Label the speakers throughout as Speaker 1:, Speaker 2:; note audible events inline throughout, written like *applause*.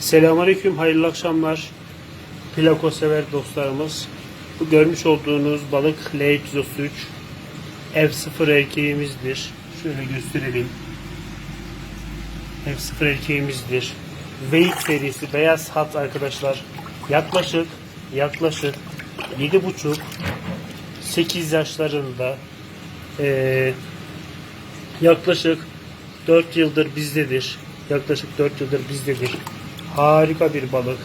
Speaker 1: Selamünaleyküm, hayırlı akşamlar. Plako sever dostlarımız. Bu görmüş olduğunuz balık L333 F0 erkeğimizdir. Şöyle gösterelim. F0 erkeğimizdir. Wade serisi beyaz hat arkadaşlar. Yaklaşık yaklaşık 7,5 8 yaşlarında eee yaklaşık 4 yıldır bizdedir. Yaklaşık 4 yıldır bizdedir. Harika bir balık.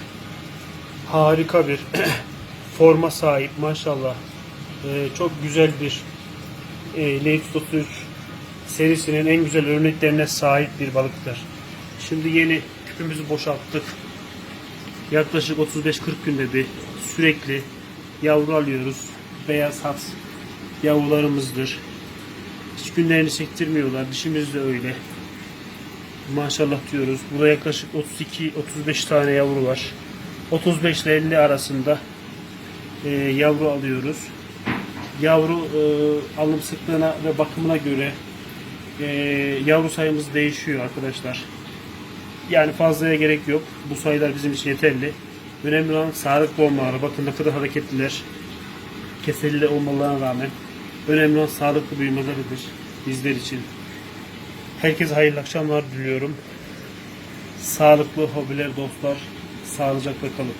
Speaker 1: Harika bir *clears throat* forma sahip maşallah. Ee, çok güzel bir e, L33 serisinin en güzel örneklerine sahip bir balıktır. Şimdi yeni küpümüzü boşalttık. Yaklaşık 35-40 günde bir sürekli yavru alıyoruz. Beyaz hat yavrularımızdır. Hiç günlerini sektirmiyorlar. Dişimiz de öyle. Maşallah diyoruz. Burada yaklaşık 32-35 tane yavru var. 35 ile 50 arasında e, yavru alıyoruz. Yavru e, alım sıklığına ve bakımına göre e, yavru sayımız değişiyor arkadaşlar. Yani fazlaya gerek yok. Bu sayılar bizim için yeterli. Önemli olan sağlıklı olmaları. Bakın ne kadar hareketliler. Keseli olmalarına rağmen. Önemli olan sağlıklı büyümeleridir bizler için. Herkese hayırlı akşamlar diliyorum. Sağlıklı hobiler dostlar. Sağlıcakla kalın.